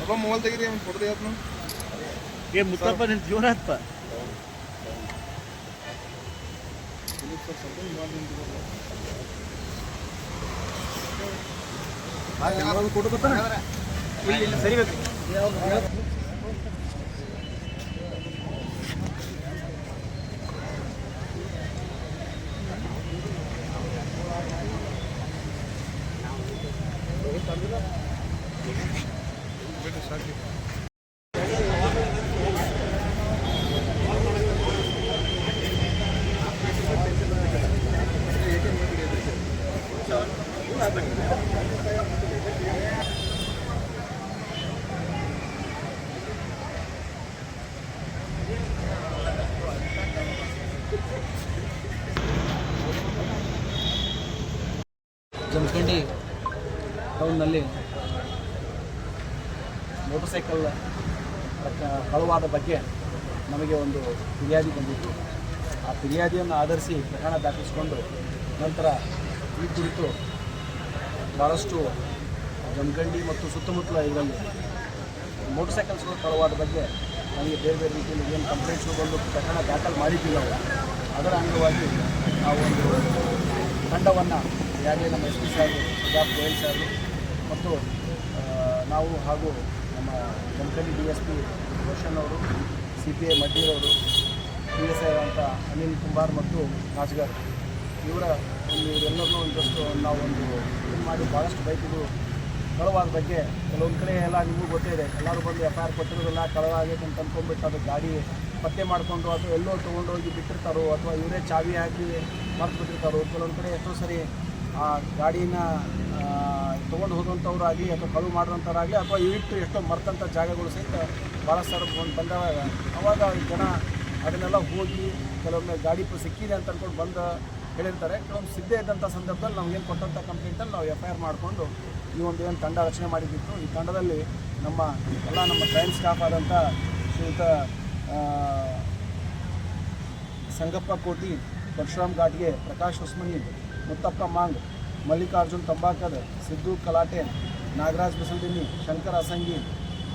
ಅಪ್ಪ ಮೊಬೈಲ್ ತೆಗೀರಿ ಅವ್ನು ಫೋಟೋ ತೆಗಿಯತ್ನು ಏ ಮುತ್ತಪ್ಪ ನಿನ್ ಜೋರಾತ್ಪ ಫೋಟೋ ಬರ್ತಾನೆ ಇಲ್ಲಿ ಇಲ್ಲಿ ಜಮಖಂಡಿ ಟೌನ್ನಲ್ಲಿ ಮೋಟರ್ ಸೈಕಲ್ ಪ್ರಕ- ಕಳುವಾದ ಬಗ್ಗೆ ನಮಗೆ ಒಂದು ಫಿರ್ಯಾದಿ ಬಂದಿತ್ತು. ಆ ಫಿರ್ಯಾದಿಯನ್ನು ಆಧರಿಸಿ ಪ್ರಕರಣ ದಾಖಲಿಸಿಕೊಂಡು ನಂತರ ಈ ಕುರಿತು ಭಾಳಷ್ಟು ಜಮಖಂಡಿ ಮತ್ತು ಸುತ್ತಮುತ್ತಲ ಇದರಲ್ಲಿ ಮೋಟರ್ ಸೈಕಲ್ಸ್ಗಳು ಕಳುವಾದ ಬಗ್ಗೆ ನಮಗೆ ಬೇರೆ ಬೇರೆ ರೀತಿಯಲ್ಲಿ ಏನು ಕಂಪ್ಲೇಂಟ್ಸ್ಗಳು ಬಂದು ಪ್ರಕರಣ ದಾಖಲು ಮಾಡಿದ್ವಿ ಅದರ ಅಂಗವಾಗಿ ನಾವು ಒಂದು ತಂಡವನ್ನು ಯಾರೇ ನಮ್ಮ ಎಸ್ ಪಿ ಸಾರು ಸುಧಾಪ್ ಗೋಯಲ್ ಸಾರು ಮತ್ತು ನಾವು ಹಾಗೂ ನಮ್ಮ Jamkhandi D S P Roshan ಅವರು, ಸಿ ಪಿ ಐ ಮಡ್ಡಿರವರು ಪಿ ಎಸ್ ಐ ಅಂತ ಅನಿಲ್ ಕುಂಬಾರ್ ಮತ್ತು ರಾಜ್ಗಾರ್. ಇವರ ಇವರೆಲ್ಲರನ್ನೂ ಒಂದಷ್ಟು ನಾವು ಒಂದು ಇದು ಮಾಡಿ ಭಾಳಷ್ಟು ಬೈಕ್ಗಳು ಕಳವಾದ ಬಗ್ಗೆ ಕೆಲವೊಂದು ಕಡೆ ಎಲ್ಲ ನಿಮಗೂ ಗೊತ್ತೇ ಇದೆ. ಎಲ್ಲರೂ ಬಂದು ಎಫ್ ಐ ಆರ್ ಕೊಟ್ಟಿರೋದಿಲ್ಲ ಕಳವ ಆಗೈತೆ ಅಂತ ಅಂದ್ಕೊಂಡ್ಬಿಟ್ಟು ಅದು ಗಾಡಿ ಪತ್ತೆ ಮಾಡಿಕೊಂಡು ಅಥವಾ ಎಲ್ಲೋ ತೊಗೊಂಡೋಗಿ ಬಿಟ್ಟಿರ್ತಾರೋ ಅಥವಾ ಇವರೇ ಚಾವಿ ಹಾಕಿ ಮರ್ತು ಬಿಟ್ಟಿರ್ತಾರೋ ಕೆಲವೊಂದು ಕಡೆ ಎಷ್ಟೋ ಸರಿ ಆ ಗಾಡಿನ ತೊಗೊಂಡು ಹೋದಂಥವ್ರು ಆಗಲಿ ಅಥವಾ ಕಳುವು ಮಾಡಿದಂಥವ್ರಾಗಲಿ ಅಥವಾ ಇವಿಟ್ಟು ಎಷ್ಟೋ ಮರ್ತಂಥ ಜಾಗಗಳು ಸಹಿತ ಭಾಳ ಸರ್ ಬಂದು ಬಂದಾಗ ಅವಾಗ ಜನ ಅದನ್ನೆಲ್ಲ ಹೋಗಿ ಕೆಲವೊಮ್ಮೆ ಗಾಡಿ ಸಿಕ್ಕಿದೆ ಅಂತ ಅಂದ್ಕೊಂಡು ಬಂದು ಹೇಳಿರ್ತಾರೆ. ಕೆಲವೊಂದು ಸಿದ್ಧೇ ಇದ್ದಂಥ ಸಂದರ್ಭದಲ್ಲಿ ನಮಗೇನು ಕೊಟ್ಟಂಥ ಕಂಪ್ಲೇಂಟಲ್ಲಿ ನಾವು ಎಫ್ ಐ ಆರ್ ಮಾಡಿಕೊಂಡು ಈ ಒಂದು ಏನು ತಂಡ ರಚನೆ ಮಾಡಿದ್ದಿತ್ತು. ಈ ತಂಡದಲ್ಲಿ ನಮ್ಮ ಎಲ್ಲ ನಮ್ಮ ಕ್ರೈಮ್ ಸ್ಟಾಫ್ ಆದಂಥ ಶ್ರೀಯುತ ಸಂಗಪ್ಪ ಕೋಟಿ, ಪರಶುರಾಮ್ ಘಾಟ್ಗೆ ಪ್ರಕಾಶ್ ಉಸ್ಮನಿ, ಮುತ್ತಪ್ಪ ಮಾಂಗ್ ಮಲ್ಲಿಕಾರ್ಜುನ್ ತಂಬಾಕರ್, ಸಿದ್ದು ಕಲಾಟೆ, ನಾಗರಾಜ್ ಬಸಲ್ದಿನ್ನಿ, ಶಂಕರ್ ಅಸಂಗಿ,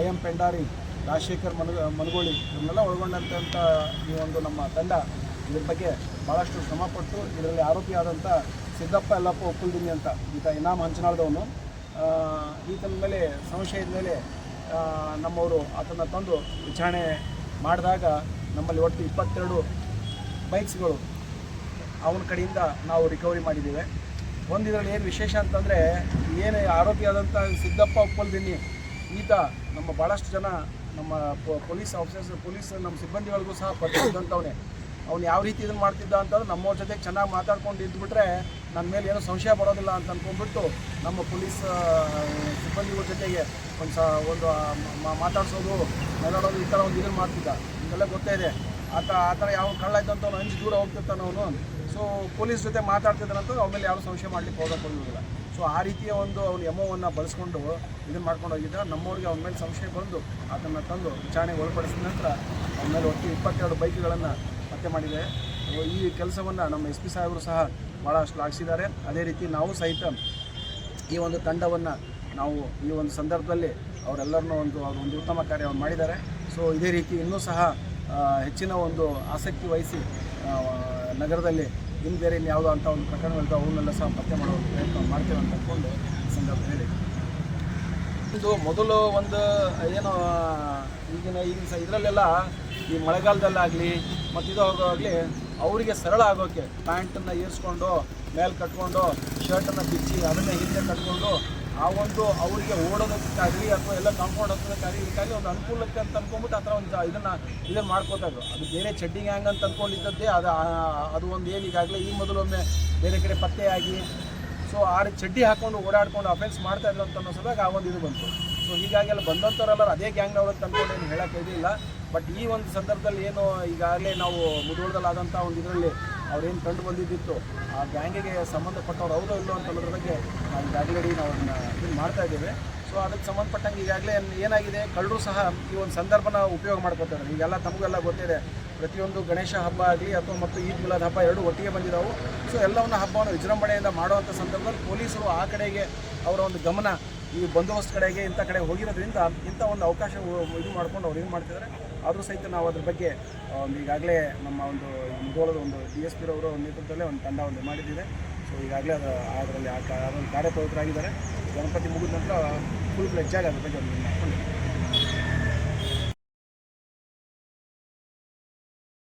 ಐ ಎಂ ಪೆಂಡಾರಿ, ರಾಜಶೇಖರ್ ಮನ, ಮನಗೋಳಿ ಇವನ್ನೆಲ್ಲ ಒಳಗೊಂಡಂಥ ಈ ಒಂದು ನಮ್ಮ ತಂಡ ಇದ್ರ ಬಗ್ಗೆ ಭಾಳಷ್ಟು ಶ್ರಮಪಟ್ಟು ಇದರಲ್ಲಿ ಆರೋಪಿಯಾದಂಥ ಸಿದ್ದಪ್ಪ ಎಲ್ಲಪ್ಪ ಒಪ್ಪುಲ್ದಿನಿ ಅಂತ ಈತ ಇನಾಮ್ ಹಂಚನಾಳ್ದವನು. ಈತನ ಮೇಲೆ ಸಂಶಯದ ಮೇಲೆ ನಮ್ಮವರು ಆತನ ತಂದು ವಿಚಾರಣೆ ಮಾಡಿದಾಗ ನಮ್ಮಲ್ಲಿ ಒಟ್ಟು ಇಪ್ಪತ್ತೆರಡು ಬೈಕ್ಸ್ಗಳು ಅವನ ಕಡೆಯಿಂದ ನಾವು ರಿಕವರಿ ಮಾಡಿದ್ದೇವೆ. ಒಂದು ಇದರಲ್ಲಿ ಏನು ವಿಶೇಷ ಅಂತಂದರೆ ಏನು ಆರೋಪಿಯಾದಂಥ ಸಿದ್ದಪ್ಪ ಒಪ್ಪಲ್ದಿನಿ, ಈತ ನಮ್ಮ ಭಾಳಷ್ಟು ಜನ ನಮ್ಮ ಪೊಲೀಸ್ ಆಫೀಸರ್ಸ್, ಪೊಲೀಸ್ ನಮ್ಮ ಸಿಬ್ಬಂದಿಗಳಿಗೂ ಸಹ ಪರಿಚಯದಂಥವನೇ ಅವ್ನು ಯಾವ ರೀತಿ ಇದನ್ನು ಮಾಡ್ತಿದ್ದ ಅಂತಂದ್ರೆ ನಮ್ಮವ್ರ ಜೊತೆಗೆ ಚೆನ್ನಾಗಿ ಮಾತಾಡ್ಕೊಂಡು ಇದ್ದುಬಿಟ್ರೆ ನನ್ನ ಮೇಲೆ ಏನೂ ಸಂಶಯ ಬರೋದಿಲ್ಲ ಅಂತ ಅಂದ್ಕೊಂಡ್ಬಿಟ್ಟು ನಮ್ಮ ಪೊಲೀಸ್ ಸಿಬ್ಬಂದಿಗಳ ಜೊತೆಗೆ ಒಂದು ಸ, ಒಂದು ಮಾತಾಡ್ಸೋದು, ಮಾತಾಡೋದು ಈ ಥರ ಒಂದು ಇದನ್ನು ಮಾಡ್ತಿದ್ದ. ಇದೆಲ್ಲ ಗೊತ್ತೇ ಇದೆ. ಆತ ಆ ಥರ ಯಾವ ಕಳ್ಳ ಅಂತ ಅವನು ಅಂಜು ದೂರ ಹೋಗ್ತಿರ್ತಾನೆ ಅವನು. ಸೊ ಪೊಲೀಸ್ ಜೊತೆ ಮಾತಾಡ್ತಿದ್ದಾನಂತ ಅವ್ನ ಮೇಲೆ ಯಾರು ಸಂಶಯ ಮಾಡ್ಲಿಕ್ಕೆ ಹೋಗಕ್ಕೆ ಹೋಗಿಲ್ಲ ಸೊ ಆ ರೀತಿಯ ಒಂದು ಅವ್ನ ಎಮೋವನ್ನು ಬಳಸ್ಕೊಂಡು ಇದನ್ನು ಮಾಡ್ಕೊಂಡು ಹೋಗಿದ್ದ ನಮ್ಮವ್ರಿಗೆ ಅವನ ಮೇಲೆ ಸಂಶಯ ಬಂದು ಅದನ್ನು ತಂದು ವಿಚಾರಣೆಗೆ ಒಳಪಡಿಸಿದ ನಂತರ ಅವನ ಮೇಲೆ ಒಟ್ಟು ಇಪ್ಪತ್ತೆರಡು ಬೈಕ್ಗಳನ್ನು ಪತ್ತೆ ಮಾಡಿದೆ. ಈ ಕೆಲಸವನ್ನು ನಮ್ಮ ಎಸ್ ಪಿ ಸಾಹೇಬರು ಸಹ ಭಾಳ ಶ್ಲಾಘಿಸಿದ್ದಾರೆ ಅದೇ ರೀತಿ ನಾವು ಸಹಿತ ಈ ಒಂದು ತಂಡವನ್ನು ನಾವು ಈ ಒಂದು ಸಂದರ್ಭದಲ್ಲಿ ಅವರೆಲ್ಲರನ್ನೂ ಒಂದು ಒಂದು ಉತ್ತಮ ಕಾರ್ಯವನ್ನು ಮಾಡಿದ್ದಾರೆ. ಸೊ ಇದೇ ರೀತಿ ಇನ್ನೂ ಸಹ ಹೆಚ್ಚಿನ ಒಂದು ಆಸಕ್ತಿ ವಹಿಸಿ ನಗರದಲ್ಲಿ ಇನ್ನು ಬೇರೆ ಇನ್ನು ಯಾವುದೋ ಅಂಥ ಒಂದು ಪ್ರಕರಣಗಳಿದ್ದು ಅವನ್ನೆಲ್ಲ ಸಹ ಪತ್ತೆ ಮಾಡೋ ಪ್ರಯತ್ನ ಮಾಡ್ತೇವೆ ಅಂತ ಅಂದ್ಕೊಂಡು ಸಂದರ್ಭ ಹೇಳಿ ಇದು ಮೊದಲು ಒಂದು, ಏನು ಈಗಿನ ಈಗಿನ ಸಹ ಇದರಲ್ಲೆಲ್ಲ ಈ ಮಳೆಗಾಲದಲ್ಲಾಗಲಿ ಮತ್ತು ಇದು ಆಗಲಿ ಅವರಿಗೆ ಸರಳ ಆಗೋಕ್ಕೆ ಪ್ಯಾಂಟನ್ನು ಏರಿಸ್ಕೊಂಡು, ಮೇಲೆ ಕಟ್ಕೊಂಡು, ಶರ್ಟನ್ನು ಬಿಚ್ಚಿ ಅದನ್ನೇ ಹಿಂದೆ ಕಟ್ಕೊಂಡು ಆ ಒಂದು ಅವರಿಗೆ ಓಡೋದಕ್ಕಾಗಲಿ ಅಥವಾ ಎಲ್ಲ ಕಾಂಪೌಂಡ್ ಹತ್ತೋದಕ್ಕಾಗಲಿ ಇದಕ್ಕಾಗಲಿ ಒಂದು ಅನುಕೂಲಕ್ಕೆ ಅಂತ ಅನ್ಕೊಂಬಿಟ್ಟು ಆ ಥರ ಒಂದು ಇದನ್ನು ಇದನ್ನು ಮಾಡ್ಕೋತಾ ಇದ್ರು. ಅದು ಬೇರೆ ಚಡ್ಡಿ ಹ್ಯಾಂಗ್ ಅಂತ ಅಂದ್ಕೊಂಡಿದ್ದದ್ದೇ ಅದು ಅದು ಒಂದು ಏನು ಈಗಾಗಲೇ ಈ ಮೊದಲೊಮ್ಮೆ ಬೇರೆ ಕಡೆ ಪತ್ತೆಯಾಗಿ ಸೊ ಆ ಚಡ್ಡಿ ಹಾಕೊಂಡು ಓಡಾಡ್ಕೊಂಡು ಅಫೆನ್ಸ್ ಮಾಡ್ತಾ ಇದ್ರು ಅಂತ ಅನ್ನೋ ಸಲುವಾಗಿ ಆ ಒಂದು ಇದು ಬಂತು. ಸೊ ಹೀಗಾಗಿ ಅಲ್ಲಿ ಬಂದಂಥವರೆಲ್ಲರೂ ಅದೇ ಗ್ಯಾಂಗ್ನವ್ರು ಅಂತ ಅನ್ಕೊಂಡು ಏನು ಹೇಳೋಕ್ಕೆ ಇದಿಲ್ಲ ಬಟ್ ಈ ಒಂದು ಸಂದರ್ಭದಲ್ಲಿ ಏನು ಈಗಾಗಲೇ ನಾವು ಮುಧೋಳದಲ್ಲಾದಂಥ ಒಂದು ಇದರಲ್ಲಿ ಅವ್ರೇನು ಕಂಡು ಬಂದಿದ್ದಿತ್ತು, ಆ ಗ್ಯಾಂಗಿಗೆ ಸಂಬಂಧಪಟ್ಟವ್ರು ಅವರೋ ಇಲ್ಲೋ ಅಂತ ಅನ್ನೋದ್ರ ಬಗ್ಗೆ ನಾವು ಈಗಾಗಲೇ ನಾವು ಇದನ್ನು ಮಾಡ್ತಾ ಇದ್ದೇವೆ. ಸೊ ಅದಕ್ಕೆ ಸಂಬಂಧಪಟ್ಟಂಗೆ ಈಗಾಗಲೇ ಏನಾಗಿದೆ, ಕಳ್ಳರು ಸಹ ಈ ಒಂದು ಸಂದರ್ಭನ ಉಪಯೋಗ ಮಾಡ್ಕೊತಾರೆ. ಈಗೆಲ್ಲ ತಮಗೆಲ್ಲ ಗೊತ್ತಿದೆ, ಪ್ರತಿಯೊಂದು ಗಣೇಶ ಹಬ್ಬ ಆಗಲಿ ಅಥವಾ ಮತ್ತು ಈದ್ ಮಿಲಾದ್ ಹಬ್ಬ ಎರಡು ಒಟ್ಟಿಗೆ ಬಂದಿದ್ದಾವೆ ಸೊ ಎಲ್ಲವನ್ನ ಹಬ್ಬವನ್ನು ವಿಜೃಂಭಣೆಯಿಂದ ಮಾಡುವಂಥ ಸಂದರ್ಭದಲ್ಲಿ ಪೊಲೀಸರು ಆ ಕಡೆಗೆ ಅವರ ಒಂದು ಗಮನ ಈ ಬಂದೋಬಸ್ತ್ ಕಡೆಗೆ ಇಂಥ ಕಡೆ ಹೋಗಿರೋದ್ರಿಂದ ಇಂಥ ಒಂದು ಅವಕಾಶ ಇದು ಮಾಡ್ಕೊಂಡು ಅವ್ರು ಏನು ಮಾಡ್ತಿದ್ದಾರೆ ಆದರೂ ಸಹಿತ ನಾವು ಅದ್ರ ಬಗ್ಗೆ ಒಂದು ಈಗಾಗಲೇ ನಮ್ಮ ಒಂದು ಮುಗೋಳದ ಒಂದು ಡಿ ಎಸ್ ಪಿರವರ ನೇತೃತ್ವದಲ್ಲೇ ಒಂದು ತಂಡ ಒಂದು ಮಾಡಿದ್ದೀವಿ ಸೊ ಈಗಾಗಲೇ ಅದು ಅದರಲ್ಲಿ ಆ ಅದರಲ್ಲಿ ಕಾರ್ಯಪ್ರವೃತ್ತರಾಗಿದ್ದಾರೆ. ಗಣಪತಿ ಮುಗಿದ ನಂತರ ಫುಲ್ ಫ್ಲೆಜ್ಜಾಗಿ ಅದ್ರ ಬಗ್ಗೆ ಒಂದು ಮಾಡ್ಕೊಂಡಿದ್ದೀವಿ.